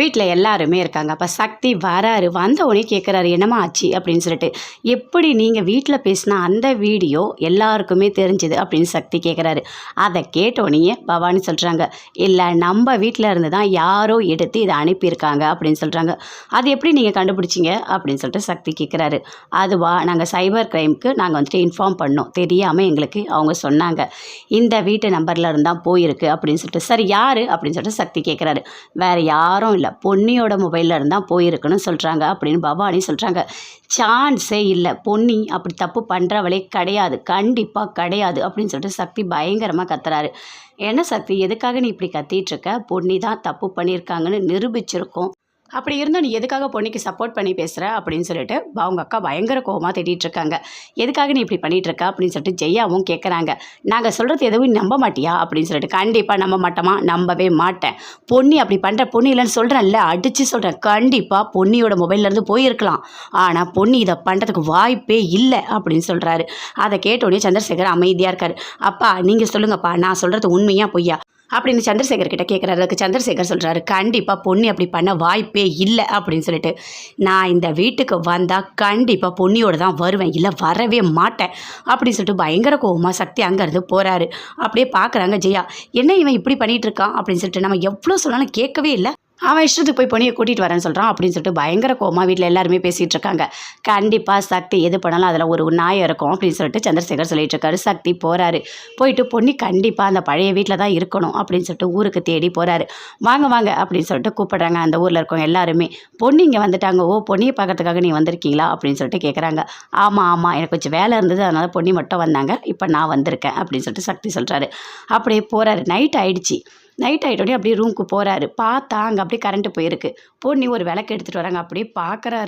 வீட்டில் எல்லாருமே இருக்காங்க. அப்போ சக்தி வராரு வந்த உடனே கேட்குறாரு என்னமா ஆச்சு? அப்படின்னு சொல்லிட்டு எப்படி நீங்கள் வீட்டில் பேசின அந்த வீடியோ எல்லாருக்குமே தெரிஞ்சுது? அப்படின்னு சக்தி கேட்குறாரு அதை கேட்டோடனே பவானி சொல்கிறாங்க இல்லை நம்ம வீட்டில் இருந்து தான் யாரோ எடுத்து இதை அனுப்பியிருக்காங்க அப்படின்னு சொல்கிறாங்க அது எப்படி நீங்கள் கண்டுபிடிச்சிங்க? அப்படின்னு சொல்லிட்டு சக்தி கேட்குறாரு அதுவா நாங்கள் சைபர் க்ரைம்க்கு நாங்கள் வந்துட்டு இன்ஃபார்ம் பண்ணோம். தெரியாமல் எங்களுக்கு அவங்க சொன்னாங்க. இந்த வீட்டு நம்பரில் இருந்தால் போயிருக்கு அப்படின்னு சொல்லிட்டு சரி யார்? அப்படின்னு சொல்லிட்டு சக்தி கேட்குறாரு வேறு யாரும் இல்லை. பொன்னியோட மொபைலில் இருந்தால் போயிருக்குன்னு சொல்கிறாங்க அப்படின்னு பவானி சொல்கிறாங்க சான்ஸே இல்லை பொன்னி அப்படி தப்பு பண்ணுறவளே கிடையாது கண்டிப்பாக கிடையாது அப்படின்னு சொல்லிட்டு சக்தி பயங்கரமாக கத்துறாரு. என்ன சக்தி எதுக்காக நீ இப்படி கத்திட்டு இருக்க? பொன்னி தான் தப்பு பண்ணியிருக்காங்கன்னு நிரூபிச்சிருக்கோம். அப்படி இருந்தும் நீ எதுக்காக பொன்னிக்கு சப்போர்ட் பண்ணி பேசுகிற அப்படின்னு சொல்லிட்டு அவங்க அக்கா பயங்கர கோவமாக திட்டிகிட்டு இருக்காங்க. எதுக்காக நீ இப்படி பண்ணிகிட்டு இருக்க? அப்படின்னு சொல்லிட்டு ஜெயாவும் கேட்குறாங்க நாங்கள் சொல்கிறது எதுவும் நம்ப மாட்டியா? அப்படின்னு சொல்லிட்டு கண்டிப்பாக நம்ப மாட்டோமா? நம்பவே மாட்டேன். பொன்னி அப்படி பண்ணுற பொண்ணு இல்லைன்னு சொல்கிறேன்ல அடித்து சொல்கிறேன் கண்டிப்பாக பொன்னியோட மொபைல்லேருந்து போயிருக்கலாம். ஆனால் பொன்னி இதை பண்ணுறதுக்கு வாய்ப்பே இல்லை அப்படின்னு சொல்கிறாரு அதை கேட்டோடனே சந்திரசேகர் அமைதியாக இருக்கார். அப்பா நீங்கள் சொல்லுங்கப்பா. நான் சொல்கிறது உண்மையாக பொய்யா? அப்படின்னு சந்திரசேகர் கிட்ட கேட்குறாரு அதுக்கு சந்திரசேகர் சொல்கிறாரு கண்டிப்பாக பொண்ணு அப்படி பண்ண வாய்ப்பே இல்லை அப்படின்னு சொல்லிட்டு. நான் இந்த வீட்டுக்கு வந்தால் கண்டிப்பாக பொண்ணியோடு தான் வருவேன் இல்லை வரவே மாட்டேன் அப்படின்னு சொல்லிட்டு பயங்கர கோவமாக சக்தி அங்கேருந்து போகிறாரு அப்படியே பார்க்குறாங்க ஜெயா என்ன இவன் இப்படி பண்ணிகிட்டு இருக்கான்? அப்படின்னு சொல்லிட்டு நம்ம எவ்வளோ சொன்னாலும் கேட்கவே இல்லை. அவன் இஷ்டத்துக்கு போய் பொண்ணியை கூட்டிகிட்டு வரேன்னு சொல்கிறான் அப்படின்னு சொல்லிட்டு பயங்கர கோமா வீட்டில் எல்லாருமே பேசிகிட்டு இருக்காங்க. கண்டிப்பாக சக்தி எது பண்ணாலும் அதில் ஒரு நாயம் இருக்கும் அப்படின்னு சொல்லிட்டு சந்திரசேகர் சொல்லிட்டு இருக்காரு. சக்தி போகிறாரு போயிட்டு பொன்னி கண்டிப்பாக அந்த பழைய வீட்டில் தான் இருக்கணும் அப்படின்னு சொல்லிட்டு ஊருக்கு தேடி போகிறாரு வாங்க வாங்க அப்படின்னு சொல்லிட்டு கூப்பிடுறாங்க. அந்த ஊரில் இருக்கவங்க எல்லாருமே. பொண்ணு இங்கே வந்துட்டாங்க. ஓ பொன்னியை பார்க்கறதுக்காக நீ வந்திருக்கீங்களா? அப்படின்னு சொல்லிட்டு கேட்குறாங்க ஆமாம் ஆமாம் எனக்கு கொஞ்சம் வேலை இருந்தது. அதனால் பொண்ணி மட்டும் வந்தாங்க. இப்போ நான் வந்திருக்கேன் அப்படின்னு சொல்லிட்டு சக்தி சொல்கிறாரு அப்படியே போகிறாரு நைட் ஆயிடுச்சு. நைட் ஆகிட்டோடனே அப்படியே ரூமுக்கு போகிறாரு பார்த்தா அங்கே அப்படியே கரண்ட்டு போயிருக்கு. பொண்ணி ஒரு விளக்கு எடுத்துகிட்டு வராங்க. அப்படியே பார்க்குறாரு